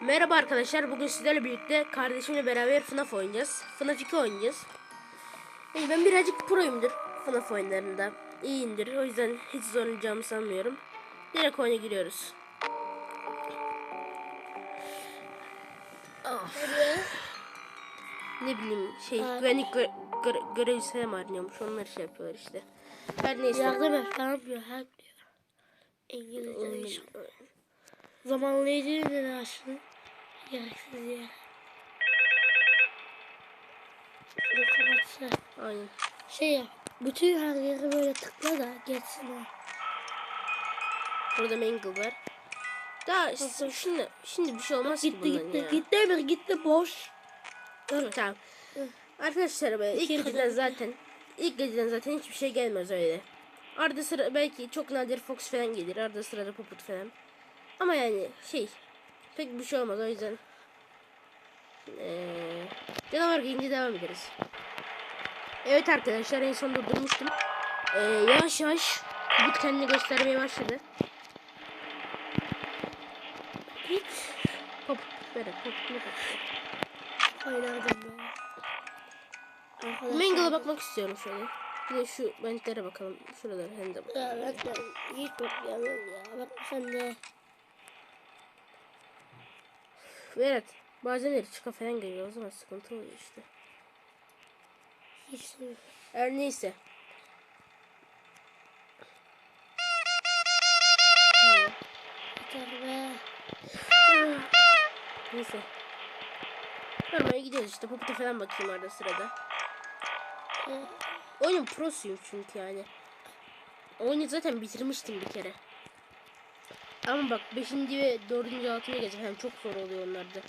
Merhaba arkadaşlar. Bugün sizlerle birlikte kardeşimle beraber FNAF oynayacağız. FNAF 2 oynayacağız. Yani ben birazcık proyumdur FNAF oyunlarında. İyiyimdir. O yüzden hiç zorlanacağımı sanmıyorum. Direkt oyuna giriyoruz. Of. Ne bileyim şey Aa. güvenlik gö gö görevlisi mi arıyormuş onlar şey yapıyorlar işte. Her neyse. Yardım et falan diyor. Help diyor. İngilizce. Zamanlayıcı dedi aslında. Gereksiz ya. Şunu kapatsa. Aynen. Şey yap. Bütün her yeri böyle tıkla da geçsin. Burada Mangle var. Daha Nasıl? şimdi şimdi bir şey olmaz ki Gitti bundan gitti. ya. Gitti Emir gitti boş. Dur tamam. Arkadaşlar be ilk geceden zaten ilk geceden zaten hiçbir şey gelmez öyle. Arada sıra belki çok nadir Fox falan gelir. Arada sırada Puppet falan. Ama yani şey pek bir şey olmaz o yüzden. Ee, canavar gelince devam ederiz. Evet arkadaşlar en son durdurmuştum. Ee, yavaş yavaş Puppet kendini göstermeye başladı. Hiç. Puppet, ne Puppet? Oynardım ben. Mangle'a bakmak istiyorum şöyle. Bir de şu bentlere bakalım. Şuralara hem de bakalım. Ya ben hiç bakmıyorum ya. Bak sen de. Berat bazenleri çıka falan geliyor o zaman sıkıntı oluyor işte. Hiç. Her neyse. Neyse. Normale gidiyoruz işte. Popita falan bakayım arada sırada. Oyunun prosuyum çünkü yani. Oyunu zaten bitirmiştim bir kere. Ama bak 5. ve 4. 6. gece falan çok zor oluyor onlarda.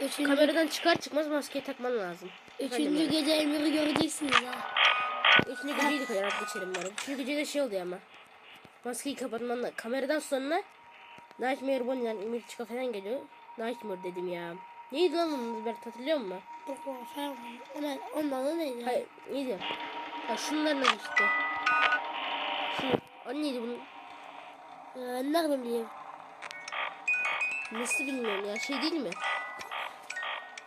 Üçüncü, Kameradan çıkar çıkmaz maskeyi takman lazım. üçüncü Efendim gece Emir'i göreceksiniz ha. Üçüncü geceyi de koyarak geçerim ben. Üçüncü gecede şey oluyor ama. Maskeyi kapatmanla kameradan sonra Nightmare Bonnie'den Emir Çıka falan geliyor. Nightmare dedim ya. Neydi lan onun Berat hatırlıyor musun? Doktor falan. Onlar, onlar da neydi? Hayır neydi? Ha şunların adı işte. Şu o neydi bunun? Ee, nereden bileyim? Nasıl bilmiyorum ya şey değil mi?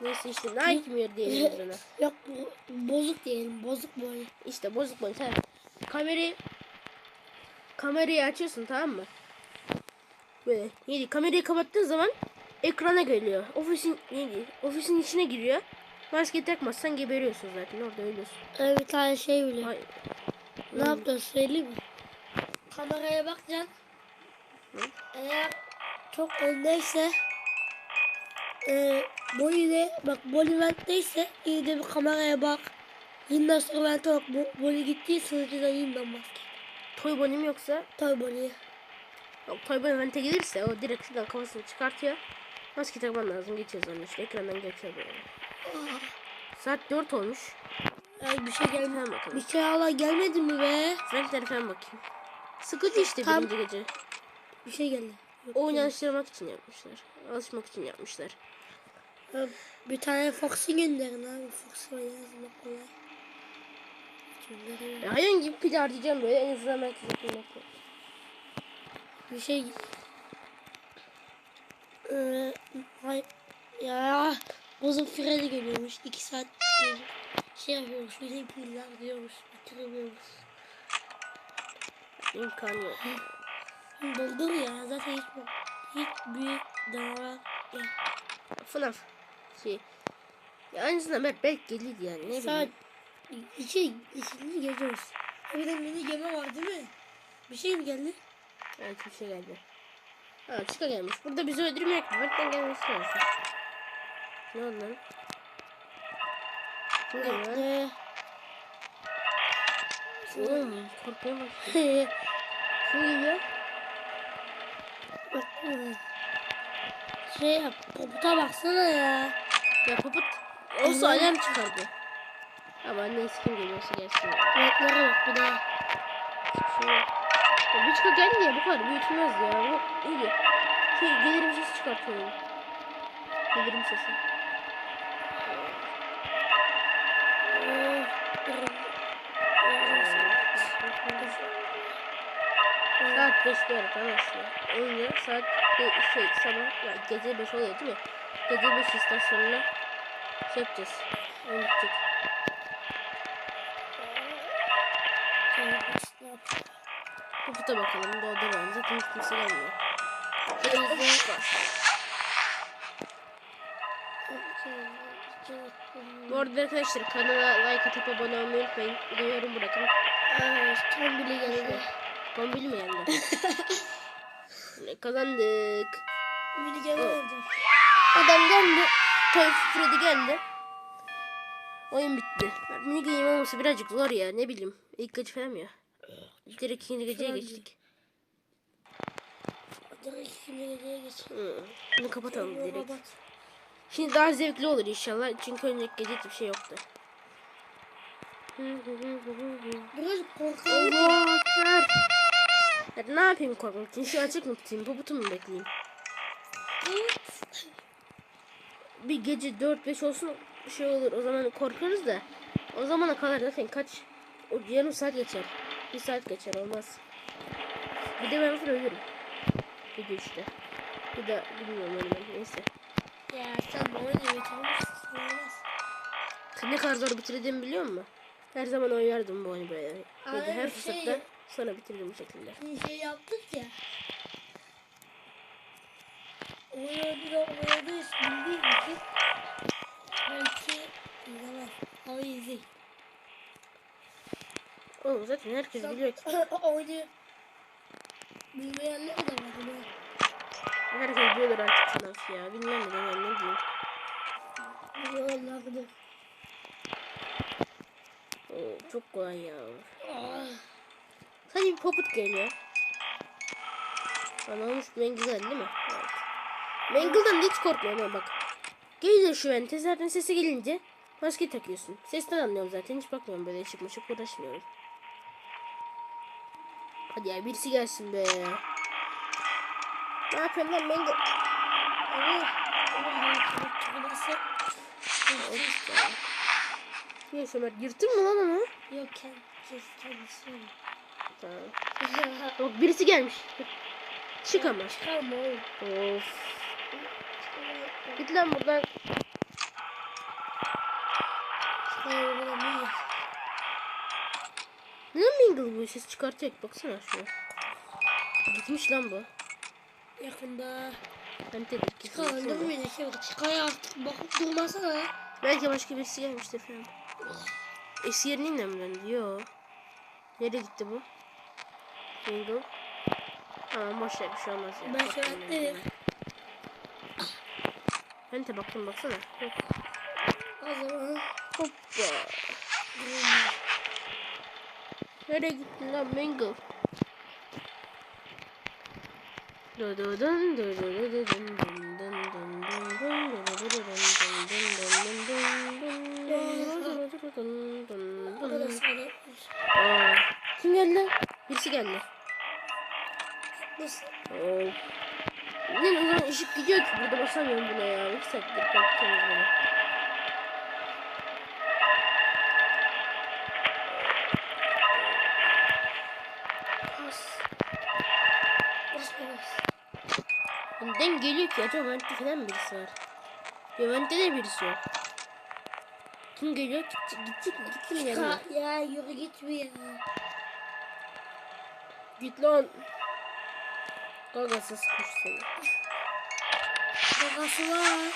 Neyse işte Nightmare diyelim biz ona. Yok bozuk diyelim. Bozuk boy. İşte bozuk boyut ha. Kamerayı kamerayı açıyorsun tamam mı? Böyle neydi? Kamerayı kapattığın zaman ekrana geliyor. Ofisin neydi? Ofisin içine giriyor. Maskeyi takmazsan geberiyorsun zaten orada ölüyorsun. Ee, bir tane şey. Hayır. Ne yapacağız söyleyeyim mi? Kameraya bakacaksın. Eğer çok öndeyse e, Boli'de bak Boli ventteyse iyi de bir kameraya bak. Yeniden sonra vente bak. Bo- Boli gitti sınırcıdan yeniden bak. Toy Bonnie mi yoksa Tabii Boli'ye. yok, Toy Bonnie vente gelirse o direkt şuradan kafasını çıkartıyor. Maske takman lazım. Geçiyoruz onu işte. Ekrandan geçiyor böyle. Saat 4 olmuş. Ay bir şey gelmedi. Bir şey hala gelmedi mi be? Renklere falan bakayım. Sıkıcı işte Tam- birinci gece. Bir şey geldi. Yok, Oyun alıştırmak için yapmışlar. Alışmak için yapmışlar. Bir tane Fox'u gönderin abi. Fox oynayalım bak kolay. Gönderin. Ya hayvan gibi pil harcayacağım böyle en azından belki yapmak. Bir şey ee, hay, ya bozuk freni geliyormuş. iki saat şey yapıyormuş. Bir de piller diyormuş. Bitiremiyormuş. İmkan yok. Doldur ya. Zaten hiç hiç büyük canavar ya. FNAF şey. Ya en azından ben belki gelir yani ne Saat bileyim. iki, ikinci gece olsun. Bir de mini gemi var değil mi? Bir şey mi geldi? Evet bir şey geldi. Ha çıka gelmiş. Burada bizi öldürmeyecek mi? Benden gelmesi lazım. Ne oldu lan? Lan? Ee, Oğlum geliyor? bak, ee, şey yap. Komuta baksana ya. Ya Poput olsa alarm çıkardı. Ama neyse kim geliyorsa gelsin. Renklara bak bir daha. Yok. Ya bir çıka geldi ya bu kadar büyütülmez ya. Bu iyi. Şey gelirim sesi çıkartıyorum. Gelirim sesi. 5'te yaratan aslında. Oyunu saat şey sabah yani gece 5 oluyor değil mi? Gece 5 istasyonuna şey yapacağız. Oynayacak. Kuputa bakalım bu oda var. Zaten hiç kimse gelmiyor. Elimizde var. Bu arada arkadaşlar kanala like atıp abone olmayı unutmayın. Bir de yorum bırakın. Tam bile geldi. Geldi? Ne Kazandık. Bile geldi. Adam geldi. Toy Freddy geldi. Oyun bitti. Mini game olması birazcık zor ya. Ne bileyim. İlk gece falan ya. Direkt ikinci geceye geçtik. Direkt ikinci geceye geç. Hı. Bunu kapatalım direkt. Şimdi daha zevkli olur inşallah. Çünkü önceki gece hiçbir şey yoktu. Biraz korkuyorum. Allah. Ya ne yapayım korkmak için? Şu açık mı tutayım? Paputu mu bekleyeyim? Bir gece 4-5 olsun şey olur. O zaman korkarız da. O zamana kadar zaten kaç? O yarım saat geçer. Bir saat geçer olmaz. Bir de ben sonra ölürüm. Gece işte. Bir de bilmiyorum ölmem. Neyse. Ya sen bana. Sen olmaz. Ne kadar zor bitirdiğimi biliyor musun? Her zaman oynardım bu oyunu böyle. Aynen, her şey- fırsatta sonra bitirdim bu şekilde. Bir şey yaptık ya. Oynadı da oynadı bildiğim için belki izlemez. Ama izleyin. Oğlum zaten herkes biliyor ki. Oyunu bilmeyenler de var. Herkes biliyordur artık FNAF ya. Bilmem ne diyeyim. Oo, çok kolay ya. Sadece bir poput geliyor. Bana olmuş Mangle değil mi? Evet. Mangle'dan da hiç korkmuyorum bak. Geliyor şu vente zaten sesi gelince maske takıyorsun. Sesten anlıyorum zaten hiç bakmıyorum böyle ışık mışık uğraşmıyorum. Hadi ya birisi gelsin be. Ne yapıyorsun lan Mangle? Ama hayatımın çıkması Of ya. Niye Ömer yırttın mı lan onu? yok kendisi kendisi. Tamam. Bak birisi gelmiş. Çık ama. Çıkarma oğlum. Of. Git lan buradan. Çıkarma bana niye? Ne mingle bu ses çıkartıyor ki baksana şuna. Gitmiş lan bu. Yakında. Ben de bir kesin. Çıkardım beni şey bak. Çıkar artık bakıp durmasana. Belki başka birisi gelmiştir falan. Eski yerine mi döndü? Yo. Nereye gitti bu? Mingle. Tamam boş ver bir şey olmaz ya. Ben şu an ben de. Baktım baksana. Yok. O zaman Hoppa. Nereye gittin lan Mingle? Du du dun du du du du dun dun dun dun dun dun du du du du dun geldi. nasıl? Of. Ne o zaman ışık gidiyor ki burada basamıyorum buna ya. İki saattir. Pas pas. Önden geliyor ki acaba Vent'te falan birisi var? Ya Vent'te de birisi yok. Kim geliyor? Gidecek mi? Gitti mi gelmiyor? Ya yürü gitme ya. Git lan. Gagasız kuş seni. Kakası var.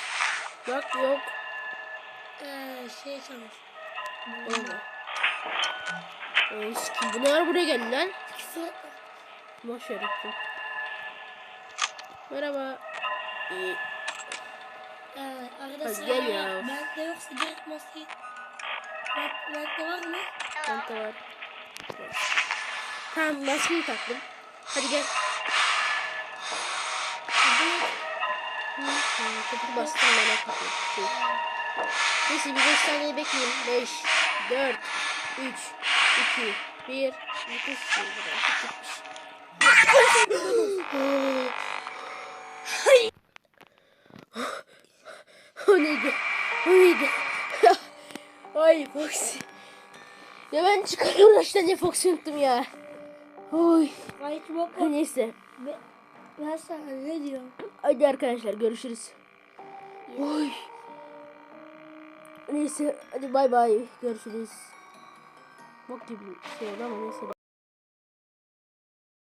Bak yok. Ee, şey çalmış. Orada. Oy kim bu ne ara buraya geldi lan? Boş ver ettim. Merhaba. İyi. Ee, arkadaşlar. Hadi gel ya. Ben de yoksa direkt masayı. Ben, ben de var mı? Çanta var. Tamam maskeyi taktım. Hadi gel. Kapıyı bastım ben o kapıyı. Şey. Neyse bir 5 saniye bekleyin. 5, 4, 3, 2, 1. Bütün buradan gitmiş. o neydi? O neydi? Ay Foxy. Ya ben çıkarıyorum uğraştan ya Foxy unuttum ya. Oy. Neyse. Ben sana ne diyorum? Hadi arkadaşlar görüşürüz. Oy. Neyse hadi bay bay görüşürüz. Bok gibi şey oldu ama neyse.